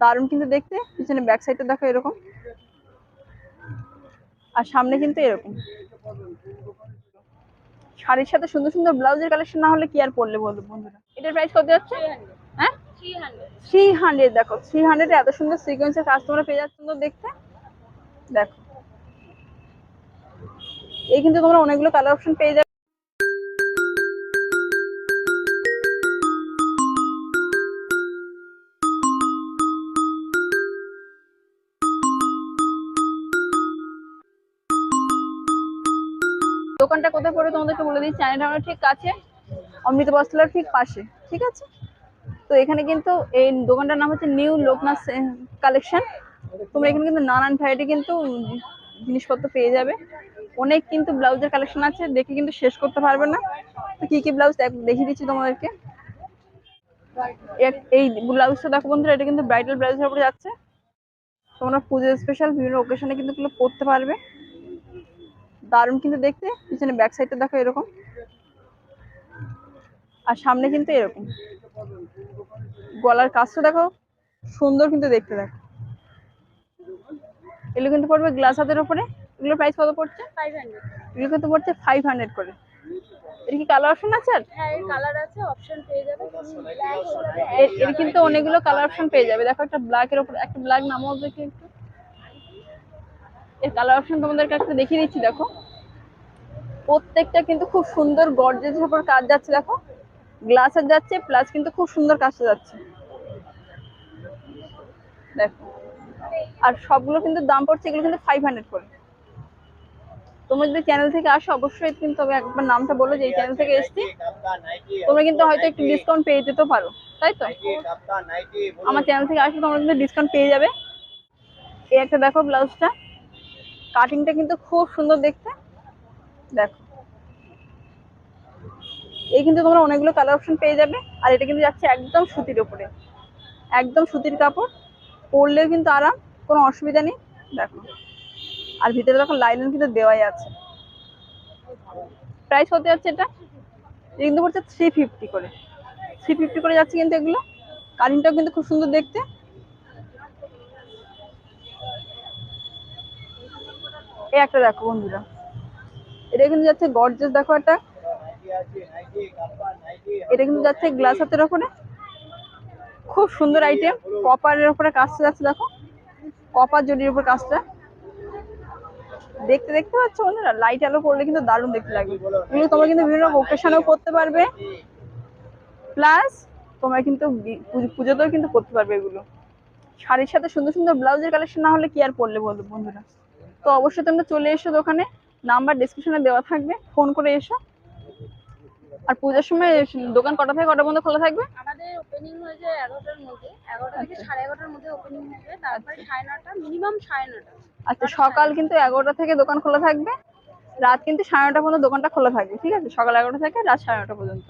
দারুণ কিন্তু দেখতে, পিছনে ব্যাক সাইডটা দেখো এরকম। আর সামনে কিন্তু এরকম। শাড়ির সাথে সুন্দর সুন্দর ব্লাউজের কালেকশন না হলে কি আর পরলে বলব বন্ধুরা? এটার প্রাইস কত যাচ্ছে? হ্যাঁ? থ্রি হান্ড্রেড দেখো থ্রি হান্ড্রেড এত সুন্দর সিকোয়েন্সের কাজ তোমরা পেয়ে যাচ্ছ সুন্দর দেখতে। দেখো। এই কিন্তু তোমরা অনেকগুলো কালার অপশন পেয়ে যাবে। দোকানটা কোথায় পড়ে তোমাদেরকে বলে দিই। চায়না ঠিক কাছে, অমৃত বস্ত্রালয়ের ঠিক পাশে, ঠিক আছে? তো এখানে কিন্তু এই দোকানটার নাম হচ্ছে নিউ লোকনাথ কালেকশন তোমরা এখানে কিন্তু নানান ভ্যারাইটি কিন্তু জিনিসপত্র পেয়ে যাবে। অনেক কিন্তু ব্লাউজের কালেকশন আছে, দেখে কিন্তু শেষ করতে পারবে না। তো কি কি ব্লাউজ দেখিয়ে দিচ্ছি তোমাদেরকে। এই ব্লাউজটা দেখো বন্ধুরা, এটা কিন্তু ব্রাইডাল ব্লাউজের উপরে যাচ্ছে। তোমরা পুজো স্পেশাল বিভিন্ন ওকেশনে কিন্তু এগুলো পরতে পারবে। দারুণ কিন্তু দেখতে পিছনে ব্যাক সাইডটা দেখো এরকম। আর সামনে কিন্তু এরকম। গলার কাজটা দেখো সুন্দর কিন্তু দেখতে দেখো। এগুলো কিন্তু পড়বে গ্লাস হাতের ওপরে। এগুলোর প্রাইস কত পড়ছে? এগুলো কিন্তু পড়ছে ফাইভ হান্ড্রেড করে। এর কি কালার অপশন আছে আর? হ্যাঁ এর কালার আছে অপশন পেয়ে যাবে। ব্ল্যাক যাবে এর এর কিন্তু অনেকগুলো কালার অপশন পেয়ে যাবে। দেখো একটা ব্ল্যাক এর উপর একটা ব্ল্যাক নামাও দেখি একটু। এর কালার অপশন তোমাদেরকে একটা দেখিয়ে দিচ্ছি, দেখো। প্রত্যেকটা কিন্তু খুব সুন্দর গর্জের উপর কাজ যাচ্ছে, দেখো। গ্লাসের যাচ্ছে প্লাস কিন্তু খুব সুন্দর কাজটা যাচ্ছে। দেখো। আর সবগুলো কিন্তু দাম পড়ছে, এগুলো কিন্তু ফাইভ হান্ড্রেড করে। তোমরা যদি চ্যানেল থেকে আসো, অবশ্যই কিন্তু তবে একবার নামটা বলো যে এই চ্যানেল থেকে এসছি। তোমরা কিন্তু হয়তো একটু ডিসকাউন্ট পেয়ে যেতেও পারো, তাই তো? আমার চ্যানেল থেকে আসলে তোমরা কিন্তু ডিসকাউন্ট পেয়ে যাবে। এই একটা দেখো ব্লাউজটা কাটিংটা কিন্তু খুব সুন্দর দেখতে। দেখো। এই কিন্তু তোমরা অনেকগুলো কালার অপশন পেয়ে যাবে। আর এটা কিন্তু যাচ্ছে একদম সুতির ওপরে একদম সুতির কাপড়। পরলেও কিন্তু আরাম, কোনো অসুবিধা নেই। দেখো। আর ভিতরে দেখো লাইলন কিন্তু দেওয়াই আছে। প্রাইস হতে যাচ্ছে এটা? কিন্তু পড়ছে থ্রি ফিফটি করে। থ্রি ফিফটি করে যাচ্ছে কিন্তু এগুলো। কাটিংটাও কিন্তু খুব সুন্দর দেখতে। এই একটা দেখো বন্ধুরা। এটা কিন্তু যাচ্ছে গর্জেস দেখো একটা। এটা কিন্তু যাচ্ছে গ্লাস হাতের ওপরে। খুব সুন্দর আইটেম কপারের ওপরে কাজটা যাচ্ছে, দেখো। কপার জরির উপর কাজটা। দেখতে দেখতে পাচ্ছ বন্ধুরা? লাইট আলো পড়লে কিন্তু দারুণ দেখতে লাগবে এগুলো তোমরা কিন্তু বিভিন্ন ওকেশনেও করতে পারবে। প্লাস তোমরা কিন্তু পুজো- পুজোতেও কিন্তু করতে পারবে এগুলো। শাড়ির সাথে সুন্দর সুন্দর ব্লাউজের কালেকশন না হলে কি আর পরলে বলব বন্ধুরা? তো অবশ্যই তোমরা চলে এসো দোকানে। নাম্বার ডিসক্রিপশনে দেওয়া থাকবে। ফোন করে এসো। আর পূজার সময় দোকান কটা থেকে কটা বন্ধ খোলা থাকবে? আমাদের ওপেনিং হয়ে যায় এগারোটার মধ্যে। এগারোটা থেকে সাড়ে এগারোটার মধ্যে ওপেনিং তারপরে সাড়ে নটা মিনিমাম সাড়ে নটা আচ্ছা সকাল কিন্তু এগারোটা থেকে দোকান খোলা থাকবে। রাত কিন্তু সাড়ে নটা পর্যন্ত দোকানটা খোলা থাকবে ঠিক আছে? সকাল এগারোটা থেকে রাত সাড়ে নটা পর্যন্ত।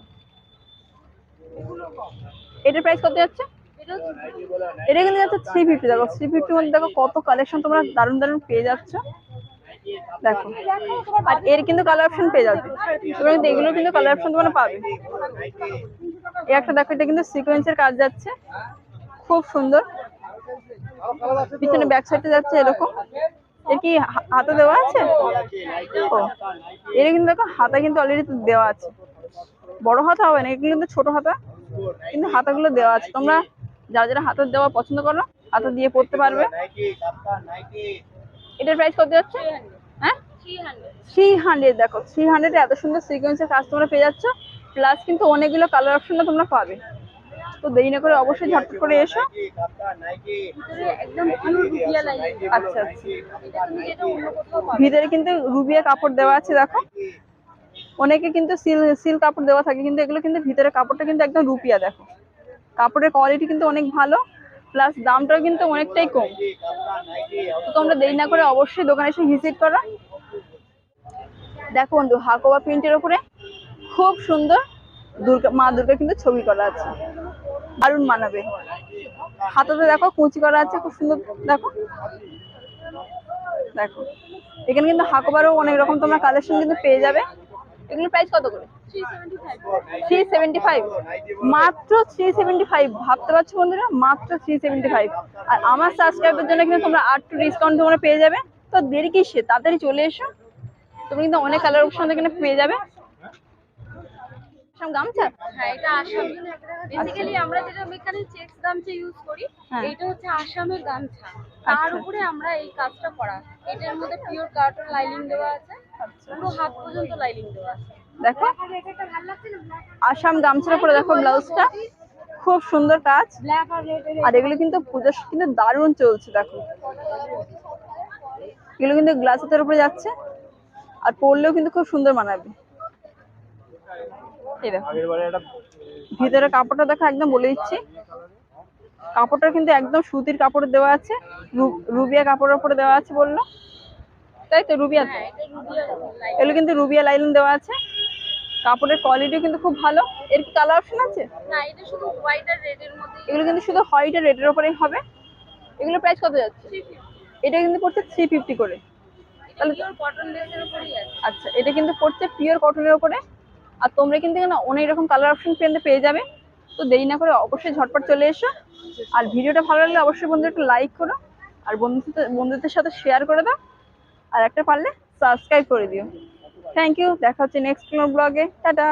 এটার প্রাইস কত যাচ্ছে? এটা কিন্তু যাচ্ছে থ্রি ফিফটি দেখো থ্রি ফিফটির মধ্যে দেখো কত কালেকশন তোমরা দারুণ দারুণ পেয়ে যাচ্ছ। দেখো। আর এর কিন্তু কালার অপশন পেয়ে যাবে। তোমরা কিন্তু এগুলো কিন্তু কালার অপশন তোমরা পাবে। এই একটা দেখো এটা কিন্তু সিকোয়েন্সের কাজ যাচ্ছে। খুব সুন্দর। পিছনে ব্যাক সাইডে যাচ্ছে এরকম। এর কি হাতে দেওয়া আছে? ও। এর কিন্তু দেখো হাতা কিন্তু অলরেডি দেওয়া আছে। বড় হাতা হবে না এগুলো কিন্তু ছোট হাতা। কিন্তু হাতাগুলো দেওয়া আছে। তোমরা যারা যারা হাতের দেওয়া পছন্দ করো হাতে দিয়ে পড়তে পারবে। এটার প্রাইস কত যাচ্ছে? হ্যাঁ? থ্রি হান্ড্রেড দেখো থ্রি হান্ড্রেড এত সুন্দর সিকোয়েন্সের কাজ তোমরা পেয়ে যাচ্ছ। প্লাস কিন্তু অনেকগুলো কালার অপশনও তোমরা পাবে। তো দেরি না করে অবশ্যই ঝটপট করে এসো। আচ্ছা আচ্ছা। ভিতরে কিন্তু রুবিয়া কাপড় দেওয়া আছে দেখো। অনেকে কিন্তু সিল সিল কাপড় দেওয়া থাকে কিন্তু এগুলো কিন্তু ভিতরে কাপড়টা কিন্তু একদম রুপিয়া দেখো। কাপড়ের কোয়ালিটি কিন্তু অনেক ভালো প্লাস দামটাও কিন্তু অনেকটাই কম। তো তোমরা দেরি না করে অবশ্যই দোকানে এসে ভিজিট করো। দেখো বন্ধু, হাকোবা প্রিন্টের ওপরে খুব সুন্দর দুর্গা, মা দুর্গা কিন্তু ছবি করা আছে। দারুণ মানাবে। হাতাতে দেখো, কুচি করা আছে, খুব সুন্দর, দেখো। দেখো। এখানে কিন্তু হাকোবারও অনেক রকম তোমরা কালেকশন কিন্তু পেয়ে যাবে। এগুলোর প্রাইস কত করে? থ্রি সেভেন্টি ফাইভ মাত্র থ্রি সেভেন্টি ফাইভ ভাবতে পারছ বন্ধুরা? মাত্র থ্রি সেভেন্টি ফাইভ আর আমার সাবস্ক্রাইবের জন্য কিন্তু তোমরা টু ডিসকাউন্ট তোমরা পেয়ে যাবে। তো দেরি কিসে? তাড়াতাড়ি চলে এসো। তুমি কিন্তু অনেক কালার অপশন এখানে পেয়ে যাবে। সব গামছা? হ্যাঁ এটা আসাম। বেসিক্যালি আমরা যেটা এখানে চেক্স গামছা ইউজ করি হ্যাঁ। এইটা হচ্ছে আসামের গামছা। তার আচ্ছা। উপরে আমরা এই কাজটা করা। এটার মধ্যে পিওর কার্টন দেওয়া আছে। আচ্ছা। পুরো হাত পর্যন্ত লাইনিং দেওয়া আছে। দেখো। আসাম গামছার উপরে দেখো ব্লাউজটা। খুব সুন্দর কাজ। আর এগুলো কিন্তু পুজোর কিন্তু দারুণ চলছে, দেখো। এগুলো কিন্তু গ্লাস হাতের উপরে যাচ্ছে। আর পরলেও কিন্তু খুব সুন্দর মানাবে। ভিতরে কাপড়টা দেখো, একদম বলে দিচ্ছি। কাপড়টা কিন্তু একদম সুতির কাপড় দেওয়া আছে। রুবিয়া কাপড়ের উপরে দেওয়া আছে বলল। তাই তো, রুবিয়া? এগুলো কিন্তু রুবিয়া লাইলিন দেওয়া আছে। কাপড়ের কোয়ালিটিও কিন্তু খুব ভালো। এর কি কালার অপশন আছে? না এটা শুধু হোয়াইট আর রেড এর মধ্যে এগুলো কিন্তু শুধু হোয়াইট আর রেডের উপরেই হবে। এগুলো প্রাইস কত যাচ্ছে? এটা কিন্তু পড়ছে থ্রি ফিফটি করে। তাহলে পিওর কটন উপরই আছে। আচ্ছা এটা কিন্তু পড়ছে পিওর কটনের উপরে আর তোমরা কিন্তু এখানে অনেক রকম কালার অপশন পেতে পেয়ে যাবে। তো দেরি না করে অবশ্যই ঝটপট চলে এসো। আর ভিডিওটা ভালো লাগলে অবশ্যই বন্ধু একটু লাইক করো। আর বন্ধুদের বন্ধুদের সাথে শেয়ার করে দাও। আর একটা পারলে সাবস্ক্রাইব করে দিও। থ্যাংক ইউ দেখা হচ্ছে নেক্সট কোনো ব্লগে টাটা